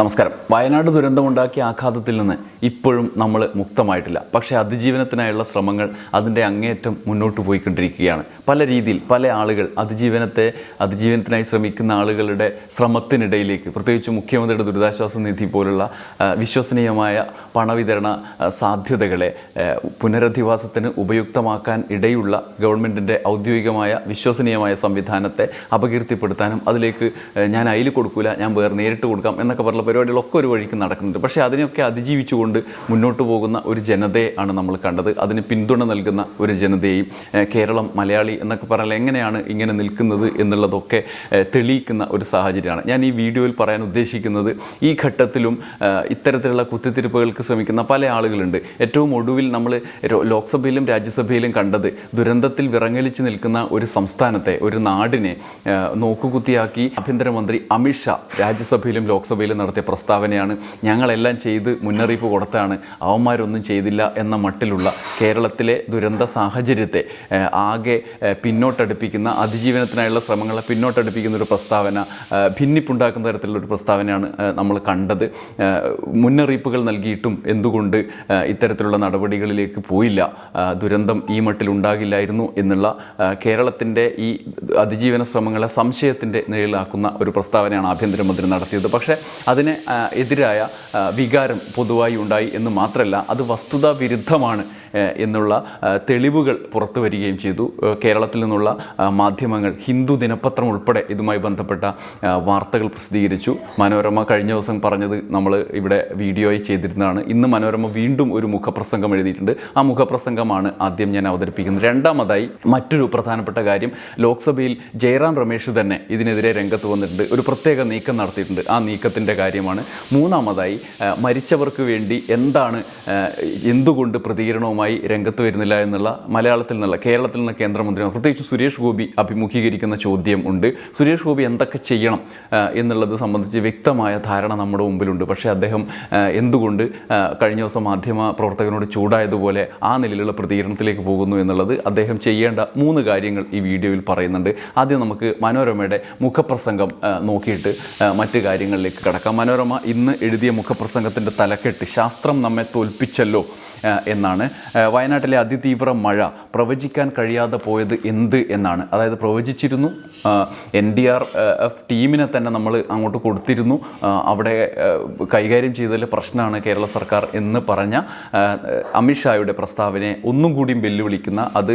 നമസ്കാരം. വയനാട് ദുരന്തമുണ്ടാക്കിയ ആഘാതത്തിൽ നിന്ന് ഇപ്പോഴും നമ്മൾ മുക്തമായിട്ടില്ല. പക്ഷേ അതിജീവനത്തിനായുള്ള ശ്രമങ്ങൾ അതിന്റെ അങ്ങേയറ്റം മുന്നോട്ട് പോയിക്കൊണ്ടിരിക്കുകയാണ്. പല രീതിയിൽ പല ആളുകൾ അതിജീവനത്തെ അതിജീവനത്തിനായി ശ്രമിക്കുന്ന ആളുകളുടെ ശ്രമത്തിനിടയിലേക്ക് പ്രത്യേകിച്ച് മുഖ്യമന്ത്രിയുടെ ദുരിതാശ്വാസ നിധി പോലുള്ള വിശ്വസനീയമായ പണവിതരണ സാധ്യതകളെ പുനരധിവാസത്തിന് ഉപയുക്തമാക്കാൻ ഇടയുള്ള ഗവൺമെന്റിന്റെ ഔദ്യോഗികമായ വിശ്വസനീയമായ സംവിധാനത്തെ അപകീർത്തിപ്പെടുത്താനും അതിലേക്ക് ഞാൻ അയിൽ കൊടുക്കില്ല ഞാൻ വേറെ നേരിട്ട് കൊടുക്കാം എന്നൊക്കെ പറഞ്ഞ പരിപാടികളൊക്കെ ഒരു വഴിക്ക് നടക്കുന്നുണ്ട്. പക്ഷേ അതിനെയൊക്കെ അതിജീവിച്ചുകൊണ്ട് മുന്നോട്ട് പോകുന്ന ഒരു ജനതയെ ആണ് നമ്മൾ കണ്ടത്. അതിന് പിന്തുണ നൽകുന്ന ഒരു ജനതയെയും കേരളം മലയാളി എന്നൊക്കെ പറഞ്ഞാൽ എങ്ങനെയാണ് ഇങ്ങനെ നിൽക്കുന്നത് എന്നുള്ളതൊക്കെ തെളിയിക്കുന്ന ഒരു സാഹചര്യമാണ്. ഞാൻ ഈ വീഡിയോയിൽ പറയാൻ ഉദ്ദേശിക്കുന്നത് ഈ ഘട്ടത്തിലും ഇത്തരത്തിലുള്ള കുത്തിത്തിരിപ്പുകൾക്ക് ശ്രമിക്കുന്ന പല ആളുകളുണ്ട്. ഏറ്റവും ഒടുവിൽ നമ്മൾ ലോക്സഭയിലും രാജ്യസഭയിലും കണ്ടത് ദുരന്തത്തിൽ വിറങ്ങലിച്ച് നിൽക്കുന്ന ഒരു സംസ്ഥാനത്തെ ഒരു നാടിനെ നോക്കുകുത്തിയാക്കി ആഭ്യന്തരമന്ത്രി അമിത്ഷാ രാജ്യസഭയിലും ലോക്സഭയിലും നടത്തിയ പ്രസ്താവനയാണ് ഞങ്ങളെല്ലാം ചെയ്ത് മുന്നറിയിപ്പ് കൊടുത്താണ്. അവന്മാരൊന്നും ചെയ്തില്ല എന്ന മട്ടിലുള്ള കേരളത്തിലെ ദുരന്ത സാഹചര്യത്തെ ആകെ പിന്നോട്ടടുപ്പിക്കുന്ന അതിജീവനത്തിനായുള്ള ശ്രമങ്ങളെ പിന്നോട്ടടുപ്പിക്കുന്ന ഒരു പ്രസ്താവന ഭിന്നിപ്പുണ്ടാക്കുന്ന തരത്തിലുള്ള ഒരു പ്രസ്താവനയാണ് നമ്മൾ കണ്ടത്. മുന്നറിയിപ്പുകൾ നൽകിയിട്ടും എന്തുകൊണ്ട് ഇത്തരത്തിലുള്ള നടപടികളിലേക്ക് പോയില്ല. ദുരന്തം ഈ മട്ടിൽ ഉണ്ടാകില്ലായിരുന്നു എന്നുള്ള കേരളത്തിന്റെ ഈ അതിജീവന ശ്രമങ്ങളെ സംശയത്തിന്റെ നിഴലാക്കുന്ന ഒരു പ്രസ്താവനയാണ് ആഭ്യന്തരമന്ത്രി നടത്തിയത്. പക്ഷേ അതിന് എതിരായ വികാരം പൊതുവായി ഉണ്ടായി എന്ന് മാത്രമല്ല അത് വസ്തുതാ വിരുദ്ധമാണ് എന്നുള്ള തെളിവുകൾ പുറത്തു വരികയും ചെയ്തു. കേരളത്തിൽ നിന്നുള്ള മാധ്യമങ്ങൾ ഹിന്ദു ദിനപത്രം ഉൾപ്പെടെ ഇതുമായി ബന്ധപ്പെട്ട വാർത്തകൾ പ്രസിദ്ധീകരിച്ചു. മനോരമ കഴിഞ്ഞ ദിവസം പറഞ്ഞത് നമ്മൾ ഇവിടെ വീഡിയോയിൽ ചെയ്തിരുന്നതാണ്. ഇന്ന് മനോരമ വീണ്ടും ഒരു മുഖപ്രസംഗം എഴുതിയിട്ടുണ്ട്. ആ മുഖപ്രസംഗമാണ് ആദ്യം ഞാൻ അവതരിപ്പിക്കുന്നത്. രണ്ടാമതായി മറ്റൊരു പ്രധാനപ്പെട്ട കാര്യം ലോക്സഭയിൽ ജയറാം രമേശ് തന്നെ ഇതിനെതിരെ രംഗത്ത് വന്നിട്ടുണ്ട്. ഒരു പ്രത്യേക നീക്കം നടത്തിയിട്ടുണ്ട്. ആ നീക്കത്തിന്റെ കാര്യമാണ്. മൂന്നാമതായി മരിച്ചവർക്ക് വേണ്ടി എന്താണ് എന്തുകൊണ്ട് എന്തുകൊണ്ട് പ്രതികരണവുമായി രംഗത്ത് വരുന്നില്ല എന്നുള്ള മലയാളത്തിൽ നിന്നുള്ള കേരളത്തിൽ നിന്ന് കേന്ദ്രമന്ത്രി പ്രത്യേകിച്ച് സുരേഷ് ഗോപി അഭിമുഖീകരിക്കുന്ന ചോദ്യം ഉണ്ട്. സുരേഷ് ഗോപി എന്തൊക്കെ ചെയ്യണം എന്നുള്ളത് സംബന്ധിച്ച് വ്യക്തമായ ധാരണ നമ്മുടെ മുമ്പിലുണ്ട്. പക്ഷേ അദ്ദേഹം എന്തുകൊണ്ട് കഴിഞ്ഞ ദിവസം മാധ്യമ പ്രവർത്തകനോട് ചൂടായതുപോലെ ആ നിലയിലുള്ള പ്രതികരണത്തിലേക്ക് പോകുന്നു എന്നുള്ളത് അദ്ദേഹം ചെയ്യേണ്ട മൂന്ന് കാര്യങ്ങൾ ഈ വീഡിയോയിൽ പറയുന്നുണ്ട്. ആദ്യം നമുക്ക് മനോരമയുടെ മുഖപ്രസംഗം നോക്കിയിട്ട് മറ്റു കാര്യങ്ങളിലേക്ക് കടക്കാം. മനോരമ ഇന്ന് എഴുതിയ മുഖപ്രസംഗത്തിന്റെ തലക്കെട്ട് ശാസ്ത്രം നമ്മെ തോൽപ്പിച്ചല്ലോ എന്നാണ്. വയനാട്ടിലെ അതിതീവ്ര മഴ പ്രവചിക്കാൻ കഴിയാതെ പോയത് എന്ത് എന്നാണ്. അതായത് പ്രവചിച്ചിരുന്നു എൻ ഡി ആർ എഫ് ടീമിനെ തന്നെ നമ്മൾ അങ്ങോട്ട് കൊടുത്തിരുന്നു. അവിടെ കൈകാര്യം ചെയ്തതിൽ പ്രശ്നമാണ് കേരള സർക്കാർ എന്ന് പറഞ്ഞ അമിത്ഷായുടെ പ്രസ്താവനയെ ഒന്നും കൂടിയും വെല്ലുവിളിക്കുന്ന അത്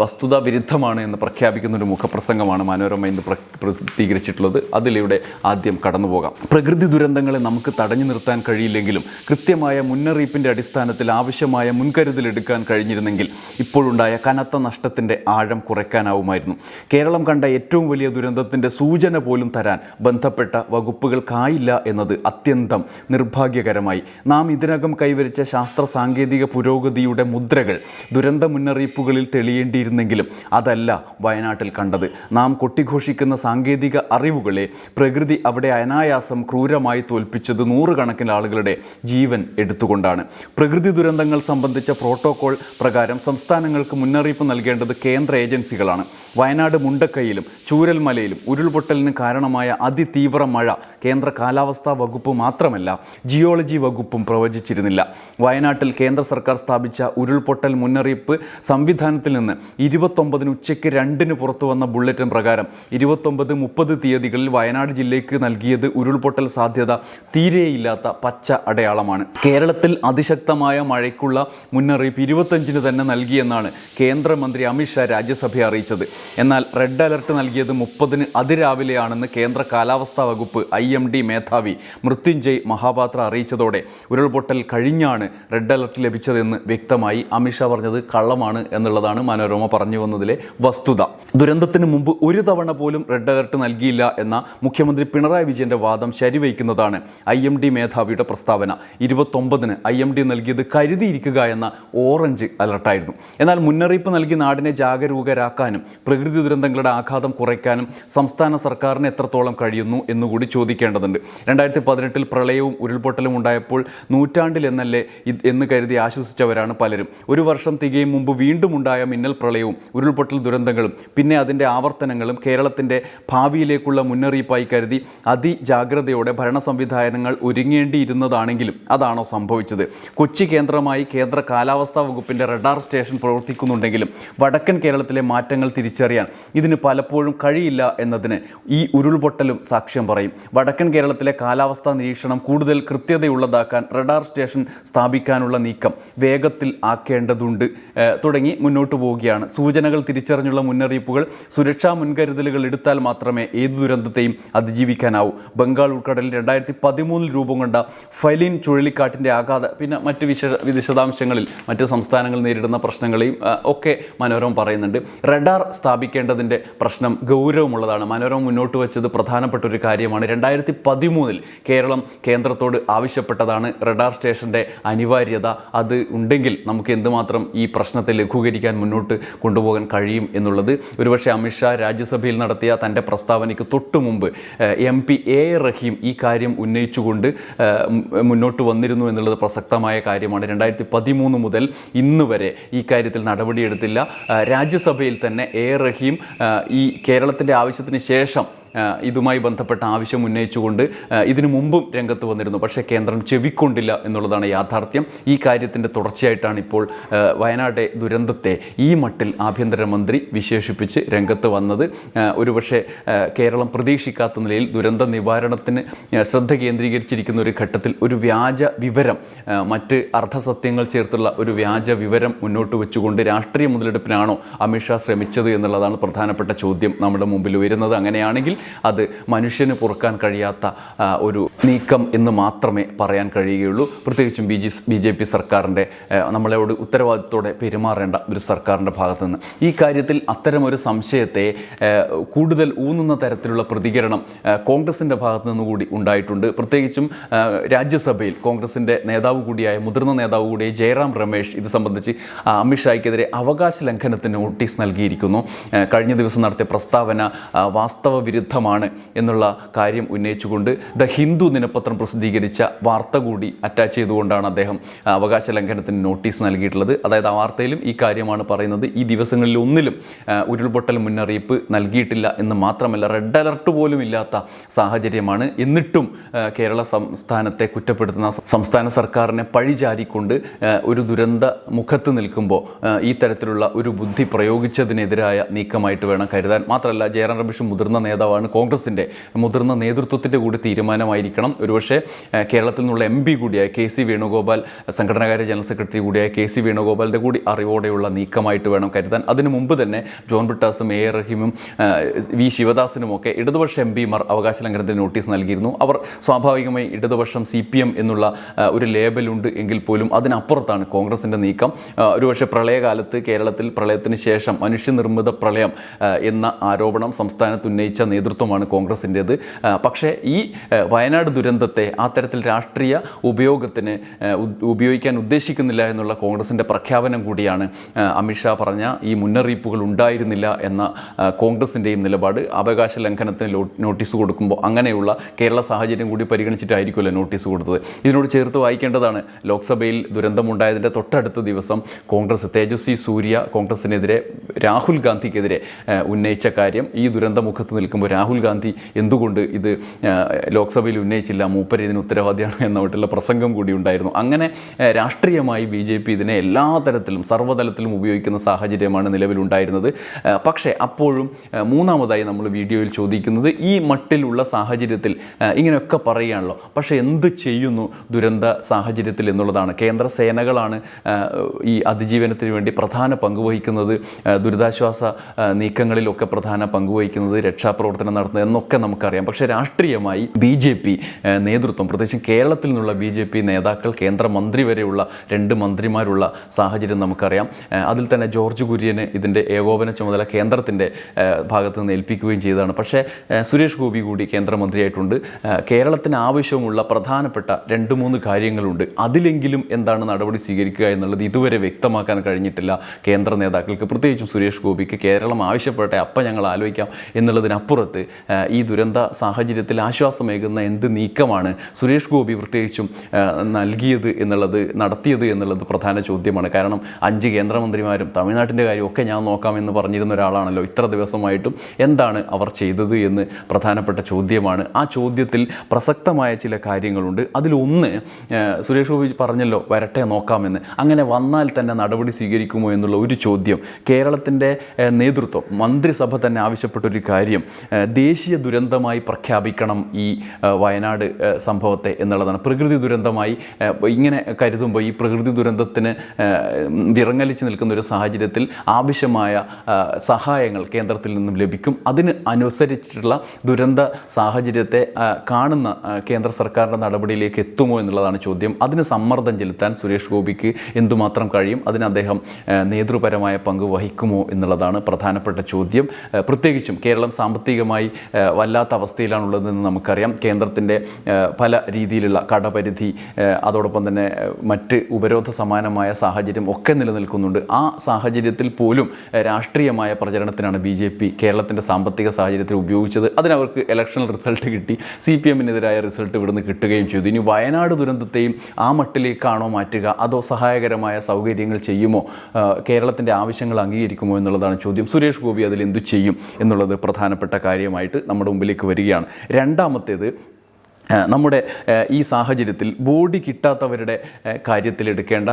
വസ്തുതാ വിരുദ്ധമാണ് എന്ന് പ്രഖ്യാപിക്കുന്ന ഒരു മുഖപ്രസംഗമാണ് മനോരമ ഇന്ന് പ്രസിദ്ധീകരിച്ചിട്ടുള്ളത്. അതിലൂടെ ആദ്യം കടന്നു പോകാം. പ്രകൃതി ദുരന്തങ്ങളെ നമുക്ക് തടഞ്ഞു നിർത്താൻ കഴിയില്ലെങ്കിലും കൃത്യമായ മുന്നറിയിപ്പിന്റെ അടിസ്ഥാനത്തിൽ ആവശ്യമായ മുൻകരുതലെടുക്കാൻ കഴിഞ്ഞിരുന്നെങ്കിൽ ഇപ്പോഴുണ്ടായ കനത്ത നഷ്ടത്തിന്റെ ആഴം കുറയ്ക്കാനാവുമായിരുന്നു. കേരളം കണ്ട ഏറ്റവും വലിയ ദുരന്തത്തിന്റെ സൂചന പോലും തരാൻ ബന്ധപ്പെട്ട വകുപ്പുകൾക്കായില്ല എന്നത് അത്യന്തം നിർഭാഗ്യകരമായി. നാം ഇതിനകം കൈവരിച്ച ശാസ്ത്ര സാങ്കേതിക പുരോഗതിയുടെ മുദ്രകൾ ദുരന്ത മുന്നറിയിപ്പുകളിൽ തെളിയേണ്ടിയിരുന്നെങ്കിലും അതല്ല വയനാട്ടിൽ കണ്ടത്. നാം കൊട്ടിഘോഷിക്കുന്ന സാങ്കേതിക അറിവുകളെ പ്രകൃതി അവിടെ അനായാസം ക്രൂരമായി തോൽപ്പിച്ചത് നൂറുകണക്കിന് ആളുകളുടെ ജീവൻ എടുത്തുകൊണ്ടാണ്. പ്രകൃതി ദുരന്തങ്ങൾ സംബന്ധിച്ച പ്രോട്ടോകോൾ പ്രകാരം സംസ്ഥാനങ്ങൾക്ക് മുന്നറിയിപ്പ് നൽകേണ്ടത് കേന്ദ്ര ഏജൻസികളാണ്. വയനാട് മുണ്ടക്കൈയിലും ചൂരൽമലയിലും ഉരുൾപൊട്ടലിന് കാരണമായ അതിതീവ്ര മഴ കേന്ദ്ര കാലാവസ്ഥാ വകുപ്പ് മാത്രമല്ല ജിയോളജി വകുപ്പും പ്രവചിച്ചിരുന്നില്ല. വയനാട്ടിൽ കേന്ദ്ര സർക്കാർ സ്ഥാപിച്ച ഉരുൾപൊട്ടൽ മുന്നറിയിപ്പ് സംവിധാനത്തിൽ നിന്ന് ഇരുപത്തൊമ്പതിന് ഉച്ചയ്ക്ക് രണ്ടിന് പുറത്തു വന്ന ബുള്ളറ്റിൻ പ്രകാരം ഇരുപത്തൊമ്പത് മുപ്പത് തീയതികളിൽ വയനാട് ജില്ലയ്ക്ക് നൽകിയത് ഉരുൾപൊട്ടൽ സാധ്യത തീരെയില്ലാത്ത പച്ച അടയാളമാണ്. കേരളത്തിൽ അതിശക്തമായ മഴയ്ക്കുള്ള മുന്നറിയിപ്പ് ഇരുപത്തഞ്ചിന് തന്നെ നൽകിയെന്നാണ് കേന്ദ്രമന്ത്രി അമിത്ഷാ രാജ്യസഭയെ അറിയിച്ചത്. എന്നാൽ റെഡ് അലർട്ട് നൽകിയത് മുപ്പതിന് അതിരാവിലെയാണെന്ന് കേന്ദ്ര കാലാവസ്ഥാ വകുപ്പ് ഐ എം ഡി മേധാവി മൃത്യുഞ്ജയ് മഹാപാത്ര അറിയിച്ചതോടെ ഉരുൾപൊട്ടൽ കഴിഞ്ഞാണ് റെഡ് അലർട്ട് ലഭിച്ചതെന്ന് വ്യക്തമായി അമിത്ഷാ പറഞ്ഞത് കള്ളമാണ് എന്നുള്ളതാണ് മനോരമ പറഞ്ഞു വന്നതിലെ വസ്തുത. ദുരന്തത്തിന് മുമ്പ് ഒരു തവണ പോലും റെഡ് അലർട്ട് നൽകിയില്ല എന്ന മുഖ്യമന്ത്രി പിണറായി വിജയന്റെ വാദം ശരിവയ്ക്കുന്നതാണ് ഐ എം ഡി മേധാവിയുടെ പ്രസ്താവന. ഇരുപത്തൊമ്പതിന് ഐ എം ഡി നൽകിയത് കരുതിയിരിക്കുക എന്ന ഓറഞ്ച് അലർട്ടായിരുന്നു. എന്നാൽ മുന്നറിയിപ്പ് നൽകി നാടിനെ ജാഗരൂകരാക്കാനും പ്രകൃതി ദുരന്തങ്ങളുടെ ആഘാതം കുറയ്ക്കാനും സംസ്ഥാന സർക്കാരിന് എത്രത്തോളം കഴിയുന്നു എന്നുകൂടി ചോദിക്കേണ്ടതുണ്ട്. രണ്ടായിരത്തി പതിനെട്ടിൽ പ്രളയവും ഉരുൾപൊട്ടലും ഉണ്ടായപ്പോൾ നൂറ്റാണ്ടിൽ എന്നല്ലേ എന്ന് കരുതി ആശ്വസിച്ചവരാണ് പലരും. ഒരു വർഷം തികയും മുമ്പ് വീണ്ടും ഉണ്ടായ മിന്നൽ പ്രളയവും ഉരുൾപൊട്ടൽ ദുരന്തങ്ങളും പിന്നെ അതിന്റെ ആവർത്തനങ്ങളും കേരളത്തിന്റെ ഭാവിയിലേക്കുള്ള മുന്നറിയിപ്പായി കരുതി അതിജാഗ്രതയോടെ ഭരണ സംവിധാനങ്ങൾ ഒരുങ്ങേണ്ടിയിരുന്നതാണെങ്കിലും അതാണോ സംഭവിച്ചത്? കൊച്ചി കേന്ദ്രമായി കേന്ദ്ര കാലാവസ്ഥാ വകുപ്പിന്റെ റഡാർ സ്റ്റേഷൻ പ്രവർത്തിക്കുന്നുണ്ടെങ്കിലും വടക്കൻ കേരളത്തിലെ മാറ്റങ്ങൾ തിരിച്ചറിയാൻ ഇതിന് പലപ്പോഴും കഴിയില്ല എന്നതിന് ഈ ഉരുൾപൊട്ടലും സാക്ഷ്യം പറയും. വടക്കൻ കേരളത്തിലെ കാലാവസ്ഥാ നിരീക്ഷണം കൂടുതൽ കൃത്യതയുള്ളതാക്കാൻ റഡാർ സ്റ്റേഷൻ സ്ഥാപിക്കാനുള്ള നീക്കം വേഗത്തിൽ ആക്കേണ്ടതുണ്ട്. തുടങ്ങി മുന്നോട്ട് പോവുകയാണ്. സൂചനകൾ തിരിച്ചറിഞ്ഞുള്ള മുന്നറിയിപ്പുകൾ സുരക്ഷാ മുൻകരുതലുകൾ എടുത്താൽ മാത്രമേ ഏതു ദുരന്തത്തെയും അതിജീവിക്കാനാവൂ. ബംഗാൾ ഉൾക്കടലിൽ രണ്ടായിരത്തി പതിമൂന്നിൽ രൂപം കൊണ്ട ഫൈലിൻ ചുഴലിക്കാറ്റിന്റെ ആഘാത പിന്നെ മറ്റ് വിശ വിശദാംശങ്ങളിൽ മറ്റ് സംസ്ഥാനങ്ങൾ നേരിടുന്ന പ്രശ്നങ്ങളെയും ഒക്കെ മനോരമ പറയുന്നുണ്ട്. റഡാർ സ്ഥാപിക്കേണ്ടതിന്റെ പ്രശ്നം ഗൗരവമുള്ളതാണ്. മനോരമ മുന്നോട്ട് വെച്ചത് പ്രധാനപ്പെട്ട ഒരു കാര്യമാണ്. രണ്ടായിരത്തി പതിമൂന്നിൽ കേരളം കേന്ദ്രത്തോട് ആവശ്യപ്പെട്ടതാണ് റഡാർ സ്റ്റേഷന്റെ അനിവാര്യത. അത് ഉണ്ടെങ്കിൽ നമുക്ക് എന്തുമാത്രം ഈ പ്രശ്നത്തെ ലഘൂകരിക്കാൻ മുന്നോട്ട് കൊണ്ടുപോകാൻ കഴിയും എന്നുള്ളത്. ഒരുപക്ഷെ അമിത്ഷാ രാജ്യസഭയിൽ നടത്തിയ തന്റെ പ്രസ്താവനയ്ക്ക് തൊട്ടു മുമ്പ് എം പി എ റഹീം ഈ കാര്യം ഉന്നയിച്ചുകൊണ്ട് മുന്നോട്ട് വന്നിരുന്നു എന്നുള്ളത് പ്രസക്തമായ കാര്യമാണ്. രണ്ടായിരത്തി പതിമൂന്ന് മുതൽ ഇന്ന് വരെ ഈ കാര്യത്തിൽ നടപടിയെടുത്തില്ല. രാജ്യസഭയിൽ തന്നെ എ റഹീം ഈ കേരളത്തിന്റെ ആവശ്യത്തിന് ശേഷം ഇതുമായി ബന്ധപ്പെട്ട ആവശ്യം ഉന്നയിച്ചുകൊണ്ട് ഇതിനു മുമ്പും രംഗത്ത് വന്നിരുന്നു. പക്ഷേ കേന്ദ്രം ചെവിക്കൊണ്ടില്ല എന്നുള്ളതാണ് യാഥാർത്ഥ്യം. ഈ കാര്യത്തിന്റെ തുടർച്ചയായിട്ടാണ് ഇപ്പോൾ വയനാട്ടെ ദുരന്തത്തെ ഈ മട്ടിൽ ആഭ്യന്തരമന്ത്രി വിശേഷിപ്പിച്ച് രംഗത്ത് വന്നത്. ഒരുപക്ഷെ കേരളം പ്രതീക്ഷിക്കാത്ത നിലയിൽ ദുരന്ത നിവാരണത്തിന് ശ്രദ്ധ കേന്ദ്രീകരിച്ചിരിക്കുന്ന ഒരു ഘട്ടത്തിൽ ഒരു വ്യാജ വിവരം മറ്റ് അർദ്ധസത്യങ്ങൾ ചേർത്തുള്ള ഒരു വ്യാജ വിവരം മുന്നോട്ട് വെച്ചുകൊണ്ട് രാഷ്ട്രീയ മുതലെടുപ്പിനാണോ അമിത്ഷാ ശ്രമിച്ചത് എന്നുള്ളതാണ് പ്രധാനപ്പെട്ട ചോദ്യം നമ്മുടെ മുമ്പിൽ ഉയരുന്നത്. അങ്ങനെയാണെങ്കിൽ അത് മനുഷ്യന് പൊറുക്കാൻ കഴിയാത്ത ഒരു നീക്കം എന്ന് മാത്രമേ പറയാൻ കഴിയുകയുള്ളൂ. പ്രത്യേകിച്ചും B G B J P സർക്കാരിന്റെ നമ്മളോട് ഉത്തരവാദിത്തോടെ പെരുമാറേണ്ട ഒരു സർക്കാരിന്റെ ഭാഗത്തു നിന്ന് ഈ കാര്യത്തിൽ അത്തരമൊരു സംശയത്തെ കൂടുതൽ ഊന്നുന്ന തരത്തിലുള്ള പ്രതികരണം കോൺഗ്രസിന്റെ ഭാഗത്തു നിന്ന് കൂടി ഉണ്ടായിട്ടുണ്ട്. പ്രത്യേകിച്ചും രാജ്യസഭയിൽ കോൺഗ്രസിന്റെ നേതാവ് കൂടിയായ മുതിർന്ന നേതാവ് കൂടിയായ ജയറാം രമേശ് ഇത് സംബന്ധിച്ച് അമിത്ഷായ്ക്കെതിരെ അവകാശ ലംഘനത്തിന് നോട്ടീസ് നൽകിയിരിക്കുന്നു. കഴിഞ്ഞ ദിവസം നടത്തിയ പ്രസ്താവന വാസ്തവ വാസ്തവ വിരുദ്ധമാണ് എന്നുള്ള കാര്യം ഉന്നയിച്ചുകൊണ്ട് ദ ഹിന്ദു ദിനപത്രം പ്രസിദ്ധീകരിച്ച വാർത്ത കൂടി അറ്റാച്ച് ചെയ്തുകൊണ്ടാണ് അദ്ദേഹം അവകാശ ലംഘനത്തിന് നോട്ടീസ് നൽകിയിട്ടുള്ളത്. അതായത് ആ വാർത്തയിലും ഈ കാര്യമാണ് പറയുന്നത്. ഈ ദിവസങ്ങളിൽ ഒന്നിലും ഉരുൾപൊട്ടൽ മുന്നറിയിപ്പ് നൽകിയിട്ടില്ല എന്ന് മാത്രമല്ല റെഡ് അലർട്ട് പോലും ഇല്ലാത്ത സാഹചര്യമാണ്. എന്നിട്ടും കേരള സംസ്ഥാനത്തെ കുറ്റപ്പെടുത്തുന്ന സംസ്ഥാന സർക്കാരിനെ പഴിചാരിക്കൊണ്ട് ഒരു ദുരന്ത മുഖത്ത് നിൽക്കുമ്പോൾ ഈ തരത്തിലുള്ള ഒരു ബുദ്ധി പ്രയോഗിച്ചതിനെതിരായ നീക്കമായിട്ട് വേണം കരുതാൻ. മാത്രമല്ല ജയറാം രമേശ് മുതിർന്ന നേതാവാണ് കോൺഗ്രസിന്റെ മുതിർന്ന നേതൃത്വത്തിന്റെ കൂടി തീരുമാനമായിരിക്കണം. ഒരുപക്ഷെ കേരളത്തിൽ നിന്നുള്ള എം പി കൂടിയായ കെ സി വേണുഗോപാൽ സംഘടനാകാര്യ ജനറൽ സെക്രട്ടറി കൂടിയായ കെ സി വേണുഗോപാലിന്റെ കൂടി അറിവോടെയുള്ള നീക്കമായിട്ട് വേണം കരുതാൻ. അതിനു മുമ്പ് തന്നെ ജോൺ ബ്രിട്ടാസും എ റഹീമും വി ശിവദാസനുമൊക്കെ ഇടതുപക്ഷ എം പിമാർ അവകാശ ലംഘനത്തിന് നോട്ടീസ് നൽകിയിരുന്നു. അവർ സ്വാഭാവികമായി ഇടതുപക്ഷം സി പി എം എന്നുള്ള ഒരു ലേബലുണ്ട് എങ്കിൽ പോലും അതിനപ്പുറത്താണ് കോൺഗ്രസിന്റെ നീക്കം. ഒരുപക്ഷെ പ്രളയകാലത്ത് കേരളത്തിൽ പ്രളയത്തിന് ശേഷം മനുഷ്യനിർമ്മിത പ്രളയം എന്ന ആരോപണം സംസ്ഥാനത്ത് ഉന്നയിച്ച നേതൃത്വമാണ് കോൺഗ്രസിന്റേത്. പക്ഷേ ഈ വയനാട് ദുരന്തത്തെ ആ തരത്തിൽ രാഷ്ട്രീയ ഉപയോഗത്തിന് ഉപയോഗിക്കാൻ ഉദ്ദേശിക്കുന്നില്ല എന്നുള്ള കോൺഗ്രസിന്റെ പ്രഖ്യാപനം കൂടിയാണ് അമിത്ഷാ പറഞ്ഞ ഈ മുന്നറിയിപ്പുകൾ ഉണ്ടായിരുന്നില്ല എന്ന കോൺഗ്രസിന്റെയും നിലപാട്. അവകാശ ലംഘനത്തിന് നോട്ടീസ് കൊടുക്കുമ്പോൾ അങ്ങനെയുള്ള കേരള സാഹചര്യം കൂടി പരിഗണിച്ചിട്ടായിരിക്കുമല്ലോ നോട്ടീസ് കൊടുത്തത്. ഇതിനോട് ചേർത്ത് വായിക്കേണ്ടതാണ് ലോക്സഭയിൽ ദുരന്തമുണ്ടായതിന്റെ തൊട്ടടുത്ത ദിവസം കോൺഗ്രസ് തേജസ്വി സൂര്യ കോൺഗ്രസിനെതിരെ രാഹുൽ ഗാന്ധിക്കെതിരെ ഉന്നയിച്ച കാര്യം ഈ ദുരന്തമുഖത്ത് നിൽക്കുമ്പോൾ രാഹുൽ ഗാന്ധി എന്തുകൊണ്ട് ഇത് ലോക്സഭയിൽ ഉന്നയിച്ചില്ല മൂപ്പര് ഇതിന് ഉത്തരവാദിയാണ് എന്നിട്ടുള്ള പ്രസംഗം കൂടി ഉണ്ടായിരുന്നു. അങ്ങനെ രാഷ്ട്രീയമായി ബി ജെ പി ഇതിനെ എല്ലാ തരത്തിലും സർവതലത്തിലും ഉപയോഗിക്കുന്ന സാഹചര്യമാണ് നിലവിലുണ്ടായിരുന്നത്. പക്ഷേ അപ്പോഴും മൂന്നാമതായി നമ്മൾ വീഡിയോയിൽ ചോദിക്കുന്നത് ഈ മട്ടിലുള്ള സാഹചര്യത്തിൽ ഇങ്ങനെയൊക്കെ പറയുകയാണല്ലോ പക്ഷേ എന്ത് ചെയ്യുന്നു ദുരന്ത സാഹചര്യത്തിൽ എന്നുള്ളതാണ്. കേന്ദ്ര സേനകളാണ് ഈ അതിജീവനത്തിന് വേണ്ടി പ്രധാന പങ്കുവഹിക്കുന്നത് ദുരിതാശ്വാസ നീക്കങ്ങളിലൊക്കെ പ്രധാന പങ്കുവഹിക്കുന്നത് രക്ഷാപ്രവർത്തന പ്രഖ്യാപനം നടത്തുന്നത് എന്നൊക്കെ നമുക്കറിയാം. പക്ഷേ രാഷ്ട്രീയമായി ബി ജെ പി നേതൃത്വം പ്രത്യേകിച്ചും കേരളത്തിൽ നിന്നുള്ള ബി ജെ പി നേതാക്കൾ കേന്ദ്രമന്ത്രി വരെയുള്ള രണ്ട് മന്ത്രിമാരുള്ള സാഹചര്യം നമുക്കറിയാം. അതിൽ തന്നെ ജോർജ് കുര്യന് ഇതിന്റെ ഏകോപന ചുമതല കേന്ദ്രത്തിന്റെ ഭാഗത്ത് നിന്ന് ഏൽപ്പിക്കുകയും ചെയ്തതാണ്. പക്ഷേ സുരേഷ് ഗോപി കൂടി കേന്ദ്രമന്ത്രിയായിട്ടുണ്ട്. കേരളത്തിന് ആവശ്യമുള്ള പ്രധാനപ്പെട്ട രണ്ട് മൂന്ന് കാര്യങ്ങളുണ്ട്. അതിലെങ്കിലും എന്താണ് നടപടി സ്വീകരിക്കുക എന്നുള്ളത് ഇതുവരെ വ്യക്തമാക്കാൻ കഴിഞ്ഞിട്ടില്ല കേന്ദ്ര നേതാക്കൾക്ക്. പ്രത്യേകിച്ചും സുരേഷ് ഗോപിക്ക് കേരളം ആവശ്യപ്പെട്ടെ അപ്പം ഞങ്ങൾ ആലോചിക്കാം എന്നുള്ളതിനപ്പുറത്ത് ഈ ദുരന്ത സാഹചര്യത്തിൽ ആശ്വാസമേകുന്ന എന്ത് നീക്കമാണ് സുരേഷ് ഗോപി പ്രത്യേകിച്ചും നൽകിയത് എന്നുള്ളത് നടത്തിയത് എന്നുള്ളത് പ്രധാന ചോദ്യമാണ്. കാരണം അഞ്ച് കേന്ദ്രമന്ത്രിമാരും തമിഴ്നാട്ടിന്റെ കാര്യമൊക്കെ ഞാൻ നോക്കാമെന്ന് പറഞ്ഞിരുന്ന ഒരാളാണല്ലോ ഇത്ര ദിവസമായിട്ടും. എന്താണ് അവർ ചെയ്തത് എന്ന് പ്രധാനപ്പെട്ട ചോദ്യമാണ്. ആ ചോദ്യത്തിൽ പ്രസക്തമായ ചില കാര്യങ്ങളുണ്ട്. അതിലൊന്ന് സുരേഷ് ഗോപി പറഞ്ഞല്ലോ വരട്ടെ നോക്കാമെന്ന്. അങ്ങനെ വന്നാൽ തന്നെ നടപടി സ്വീകരിക്കുമോ എന്നുള്ള ഒരു ചോദ്യം കേരളത്തിന്റെ നേതൃത്വം മന്ത്രിസഭ തന്നെ ആവശ്യപ്പെട്ടൊരു കാര്യം ദേശീയ ദുരന്തമായി പ്രഖ്യാപിക്കണം ഈ വയനാട് സംഭവത്തെ എന്നുള്ളതാണ്. പ്രകൃതി ദുരന്തമായി ഇങ്ങനെ കരുതുമ്പോൾ ഈ പ്രകൃതി ദുരന്തത്തിന് വിറങ്ങലിച്ച് നിൽക്കുന്ന ഒരു സാഹചര്യത്തിൽ ആവശ്യമായ സഹായങ്ങൾ കേന്ദ്രത്തിൽ നിന്നും ലഭിക്കും. അതിന് അനുസരിച്ചിട്ടുള്ള ദുരന്ത സാഹചര്യത്തെ കാണുന്ന കേന്ദ്ര സർക്കാരിന്റെ നടപടിയിലേക്ക് എത്തുമോ എന്നുള്ളതാണ് ചോദ്യം. അതിന് സമ്മർദ്ദം ചെലുത്താൻ സുരേഷ് ഗോപിക്ക് എന്തുമാത്രം കഴിയും? അതിന് അദ്ദേഹം നേതൃപരമായ പങ്ക് വഹിക്കുമോ എന്നുള്ളതാണ് പ്രധാനപ്പെട്ട ചോദ്യം. പ്രത്യേകിച്ചും കേരളം സാമ്പത്തികമായി ഏഹ് വല്ലാത്ത അവസ്ഥയിലാണുള്ളതെന്ന് നമുക്കറിയാം. കേന്ദ്രത്തിന്റെ പല രീതിയിലുള്ള കടപരിധി അതോടൊപ്പം തന്നെ മറ്റ് ഉപരോധ സമാനമായ സാഹചര്യം ഒക്കെ നിലനിൽക്കുന്നുണ്ട്. ആ സാഹചര്യത്തിൽ പോലും രാഷ്ട്രീയമായ പ്രചരണത്തിനാണ് ബി ജെ പി കേരളത്തിന്റെ സാമ്പത്തിക സാഹചര്യത്തിൽ ഉപയോഗിച്ചത്. അതിനവർക്ക് ഇലക്ഷൻ റിസൾട്ട് കിട്ടി. സി പി എമ്മിനെതിരായ റിസൾട്ട് ഇവിടുന്ന് കിട്ടുകയും ചെയ്തു. ഇനി വയനാട് ദുരന്തത്തെയും ആ മട്ടിലേക്കാണോ മാറ്റുക? അതോ സഹായകരമായ സൗകര്യങ്ങൾ ചെയ്യുമോ? കേരളത്തിന്റെ ആവശ്യങ്ങൾ അംഗീകരിക്കുമോ എന്നുള്ളതാണ് ചോദ്യം. സുരേഷ് ഗോപി അതിൽ എന്തു ചെയ്യും എന്നുള്ളത് പ്രധാനപ്പെട്ട കാര്യമായിട്ട് നമ്മുടെ മുമ്പിലേക്ക് വരികയാണ്. രണ്ടാമത്തേത് നമ്മുടെ ഈ സാഹചര്യത്തിൽ ബോഡി കിട്ടാത്തവരുടെ കാര്യത്തിൽ എടുക്കേണ്ട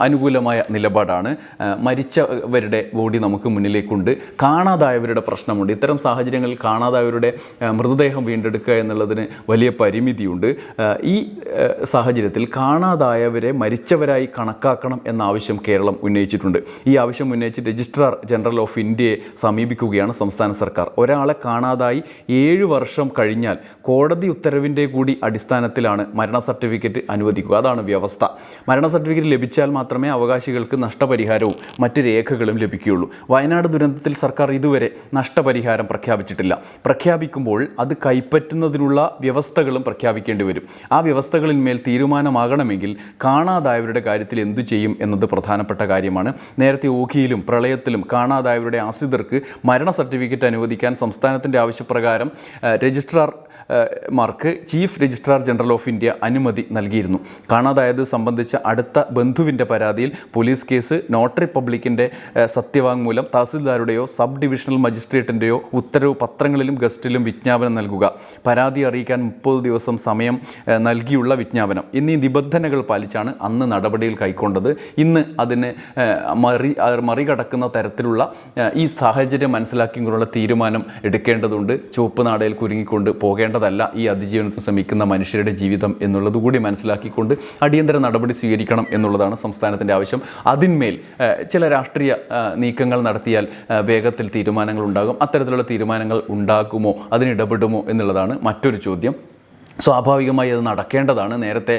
അനുകൂലമായ നിലപാടാണ് മരിച്ചവരുടെ ബോഡി നമുക്ക് മുന്നിലേക്കുണ്ട്. കാണാതായവരുടെ പ്രശ്നമുണ്ട്. ഇത്തരം സാഹചര്യങ്ങളിൽ കാണാതായവരുടെ മൃതദേഹം വീണ്ടെടുക്കുക എന്നുള്ളതിന് വലിയ പരിമിതിയുണ്ട്. ഈ സാഹചര്യത്തിൽ കാണാതായവരെ മരിച്ചവരായി കണക്കാക്കണം എന്ന ആവശ്യം കേരളം ഉന്നയിച്ചിട്ടുണ്ട്. ഈ ആവശ്യം ഉന്നയിച്ച് രജിസ്ട്രാർ ജനറൽ ഓഫ് ഇന്ത്യയെ സമീപിക്കുകയാണ് സംസ്ഥാന സർക്കാർ. ഒരാളെ കാണാതായി ഏഴ് വർഷം കഴിഞ്ഞാൽ കോടതി ഉത്തരവിന്റെ കൂടി അടിസ്ഥാനത്തിലാണ് മരണ സർട്ടിഫിക്കറ്റ് അനുവദിക്കുക. അതാണ് വ്യവസ്ഥ. മരണ സർട്ടിഫിക്കറ്റ് ലഭിച്ചാൽ മാത്രമേ അവകാശികൾക്ക് നഷ്ടപരിഹാരവും മറ്റ് രേഖകളും ലഭിക്കുകയുള്ളൂ. വയനാട് ദുരന്തത്തിൽ സർക്കാർ ഇതുവരെ നഷ്ടപരിഹാരം പ്രഖ്യാപിച്ചിട്ടില്ല. പ്രഖ്യാപിക്കുമ്പോൾ അത് കൈപ്പറ്റുന്നതിനുള്ള വ്യവസ്ഥകളും പ്രഖ്യാപിക്കേണ്ടി വരും. ആ വ്യവസ്ഥകളിന്മേൽ തീരുമാനമാകണമെങ്കിൽ കാണാതായവരുടെ കാര്യത്തിൽ എന്തു ചെയ്യും എന്നത് പ്രധാനപ്പെട്ട കാര്യമാണ്. നേരത്തെ ഓഖിയിലും പ്രളയത്തിലും കാണാതായവരുടെ ആശ്രിതർക്ക് മരണ സർട്ടിഫിക്കറ്റ് അനുവദിക്കാൻ സംസ്ഥാനത്തിന്റെ ആവശ്യപ്രകാരം registrar mark chief registrar general of India അനുമതി നൽകിയിരുന്നു. കാണാതായത് സംബന്ധിച്ച അടുത്ത ബന്ധുവിന്റെ പരാതിയിൽ പോലീസ് കേസ് നോട്ടറി പബ്ലിക്കിന്റെ സത്യവാങ്മൂലം തഹസിൽദാരുടെയോ സബ് ഡിവിഷണൽ മജിസ്ട്രേറ്റിന്റെയോ ഉത്തരവ് പത്രങ്ങളിലും ഗസ്റ്റിലും വിജ്ഞാപനം നൽകുക. പരാതി അറിയിക്കാൻ മുപ്പത് ദിവസം സമയം നൽകിയുള്ള വിജ്ഞാപനം. എന്നീ നിബന്ധനകൾ പാലിച്ചാണ് അന്ന് നടപടിയിൽ കൈക്കൊണ്ടത്. ഇന്ന് അതിന് മറി മറികടക്കുന്ന തരത്തിലുള്ള ഈ സാഹചര്യം മനസ്സിലാക്കിക്കൊണ്ടുള്ള തീരുമാനം എടുക്കേണ്ടതുണ്ട്. ചുവപ്പ് നാടയിൽ കുരുങ്ങിക്കൊണ്ട് പോകേണ്ടതല്ല ഈ അതിജീവനത്തിന് ശ്രമിക്കുന്ന മനുഷ്യരുടെ ജീവിതം എന്നുള്ളത് കൂടി മനസ്സിലാക്കിക്കൊണ്ട് അടിയന്തര നടപടി സ്വീകരിക്കണം എന്നുള്ളതാണ് സംസ്ഥാനത്തിന്റെ ആവശ്യം. അതിന്മേൽ ചില രാഷ്ട്രീയ നീക്കങ്ങൾ നടത്തിയാൽ വേഗത്തിൽ തീരുമാനങ്ങൾ ഉണ്ടാകും. അത്തരത്തിലുള്ള തീരുമാനങ്ങൾ ഉണ്ടാകുമോ? അതിനിടപെടുമോ എന്നുള്ളതാണ് മറ്റൊരു ചോദ്യം. സ്വാഭാവികമായി അത് നടക്കേണ്ടതാണ്. നേരത്തെ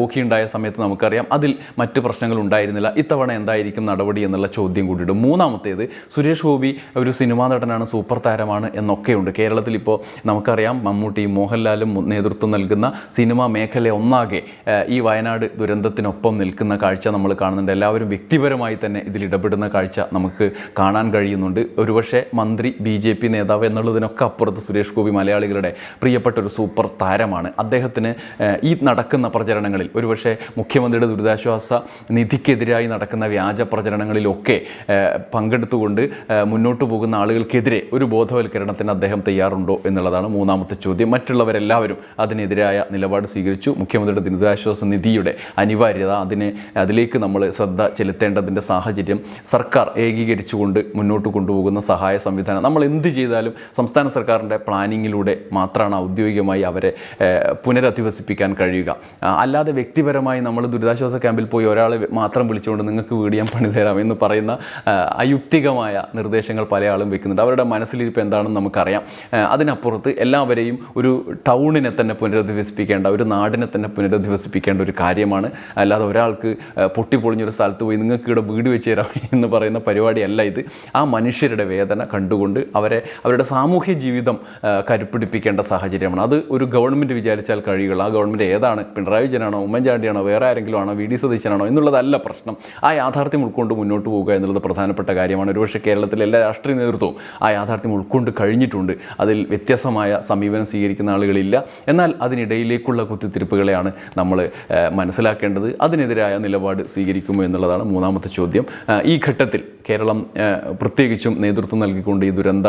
ഊക്കി ഉണ്ടായ സമയത്ത് നമുക്കറിയാം. അതിൽ മറ്റ് പ്രശ്നങ്ങൾ ഉണ്ടായിരുന്നില്ല. ഇത്തവണ എന്തായിരിക്കും നടപടി എന്നുള്ള ചോദ്യം കൂടിയിട്ട് മൂന്നാമത്തേത് സുരേഷ് ഗോപി ഒരു സിനിമാ നടനാണ് സൂപ്പർ താരമാണ് എന്നൊക്കെയുണ്ട്. കേരളത്തിൽ ഇപ്പോൾ നമുക്കറിയാം മമ്മൂട്ടി മോഹൻലാലും നേതൃത്വം നൽകുന്ന സിനിമാ മേഖല ഒന്നാകെ ഈ വയനാട് ദുരന്തത്തിനൊപ്പം നിൽക്കുന്ന കാഴ്ച നമ്മൾ കാണുന്നുണ്ട്. എല്ലാവരും വ്യക്തിപരമായി തന്നെ ഇതിൽ ഇടപെടുന്ന കാഴ്ച നമുക്ക് കാണാൻ കഴിയുന്നുണ്ട്. ഒരുപക്ഷെ മന്ത്രി ബി നേതാവ് എന്നുള്ളതിനൊക്കെ അപ്പുറത്ത് സുരേഷ് ഗോപി മലയാളികളുടെ പ്രിയപ്പെട്ട ഒരു സൂപ്പർ താരമാണ്. അദ്ദേഹത്തിന് ഈ നടക്കുന്ന പ്രചരണങ്ങളിൽ ഒരുപക്ഷെ മുഖ്യമന്ത്രിയുടെ ദുരിതാശ്വാസ നിധിക്കെതിരായി നടക്കുന്ന വ്യാജ പ്രചരണങ്ങളിലൊക്കെ പങ്കെടുത്തുകൊണ്ട് മുന്നോട്ട് പോകുന്ന ആളുകൾക്കെതിരെ ഒരു ബോധവൽക്കരണത്തിന് അദ്ദേഹം തയ്യാറുണ്ടോ എന്നുള്ളതാണ് മൂന്നാമത്തെ ചോദ്യം. മറ്റുള്ളവരെല്ലാവരും അതിനെതിരായ നിലപാട് സ്വീകരിച്ചു. മുഖ്യമന്ത്രിയുടെ ദുരിതാശ്വാസ നിധിയുടെ അനിവാര്യത അതിനെ അതിലേക്ക് നമ്മൾ ശ്രദ്ധ ചെലുത്തേണ്ടതിന്റെ സാഹചര്യം സർക്കാർ ഏകീകരിച്ചുകൊണ്ട് മുന്നോട്ട് കൊണ്ടുപോകുന്ന സഹായ സംവിധാനം. നമ്മൾ എന്ത് ചെയ്താലും സംസ്ഥാന സർക്കാരിന്റെ പ്ലാനിങ്ങിലൂടെ മാത്രമാണ് ഔദ്യോഗികമായി അവരെ പുനരധിവസിപ്പിക്കാൻ കഴിയുക. അല്ലാതെ വ്യക്തിപരമായി നമ്മൾ ദുരിതാശ്വാസ ക്യാമ്പിൽ പോയി ഒരാളെ മാത്രം വിളിച്ചുകൊണ്ട് നിങ്ങൾക്ക് വീട് ഞാൻ പണി തരാം എന്ന് പറയുന്ന അയുക്തികമായ നിർദ്ദേശങ്ങൾ പല ആളും വെക്കുന്നുണ്ട്. അവരുടെ മനസ്സിലിരിപ്പ് എന്താണെന്ന് നമുക്കറിയാം. അതിനപ്പുറത്ത് എല്ലാവരെയും ഒരു ടൗണിനെ തന്നെ പുനരധിവസിപ്പിക്കേണ്ട ഒരു നാടിനെ തന്നെ പുനരധിവസിപ്പിക്കേണ്ട ഒരു കാര്യമാണ്. അല്ലാതെ ഒരാൾക്ക് പൊട്ടിപ്പൊളിഞ്ഞൊരു സ്ഥലത്ത് പോയി നിങ്ങൾക്ക് ഇവിടെ വീട് വെച്ച് തരാം എന്ന് പറയുന്ന പരിപാടിയല്ല ഇത്. ആ മനുഷ്യരുടെ വേദന കണ്ടുകൊണ്ട് അവരെ അവരുടെ സാമൂഹ്യ ജീവിതം കരുപ്പിടിപ്പിക്കേണ്ട സാഹചര്യമാണ്. അത് ഒരു ഗവൺമെന്റ് വിചാരിച്ചാൽ കഴിയുള്ളൂ ആ ഗവൺമെന്റ് ഏതാണ്? പിണറായി വിജയനാണോ? ഉമ്മൻചാണ്ടിയാണോ? വേറെ ആരെങ്കിലും ആണോ വി ഡി സതീശനാണോ? എന്നുള്ളതല്ല പ്രശ്നം. ആ യാഥാർത്ഥ്യം ഉൾക്കൊണ്ട് മുന്നോട്ട് പോവുക എന്നുള്ളത് പ്രധാനപ്പെട്ട കാര്യമാണ്. ഒരുപക്ഷെ കേരളത്തിലെ എല്ലാ രാഷ്ട്രീയ നേതൃത്വവും ആ യാഥാർത്ഥ്യം ഉൾക്കൊണ്ട് കഴിഞ്ഞിട്ടുണ്ട്. അതിൽ വ്യത്യസ്തമായ സമീപനം സ്വീകരിക്കുന്ന ആളുകളില്ല. എന്നാൽ അതിനിടയിലേക്കുള്ള കുത്തിത്തിരിപ്പുകളെയാണ് നമ്മൾ മനസ്സിലാക്കേണ്ടത്. അതിനെതിരായ നിലപാട് സ്വീകരിക്കുമോ എന്നുള്ളതാണ് മൂന്നാമത്തെ ചോദ്യം. ഈ ഘട്ടത്തിൽ കേരളം പ്രത്യേകിച്ചും നേതൃത്വം നൽകിക്കൊണ്ട് ഈ ദുരന്ത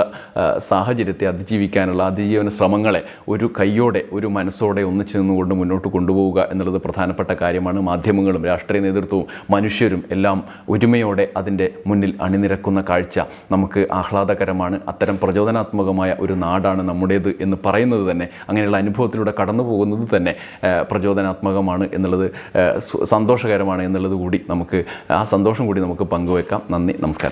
സാഹചര്യത്തെ അതിജീവിക്കാനുള്ള അതിജീവന ശ്രമങ്ങളെ ഒരു കയ്യോടെ ഒരു മനസ്സോടെ ഒന്നിച്ചു നിന്നുകൊണ്ട് മുന്നോട്ട് കൊണ്ടുപോവുക എന്നുള്ളത് പ്രധാനപ്പെട്ട കാര്യമാണ്. മാധ്യമങ്ങളും രാഷ്ട്രീയ നേതൃത്വവും മനുഷ്യരും എല്ലാം ഒരുമയോടെ അതിന്റെ മുന്നിൽ അണിനിരക്കുന്ന കാഴ്ച നമുക്ക് ആഹ്ലാദകരമാണ്. അത്തരം പ്രചോദനാത്മകമായ ഒരു നാടാണ് നമ്മുടേത് എന്ന് പറയുന്നത് തന്നെ അങ്ങനെയുള്ള അനുഭവത്തിലൂടെ കടന്നു പോകുന്നത് തന്നെ പ്രചോദനാത്മകമാണ് എന്നുള്ളത് സന്തോഷകരമാണ് എന്നുള്ളത് കൂടി നമുക്ക് ആ സന്തോഷം കൂടി നമുക്ക് പങ്കുവെക്കാം. നന്ദി നമസ്കാരം.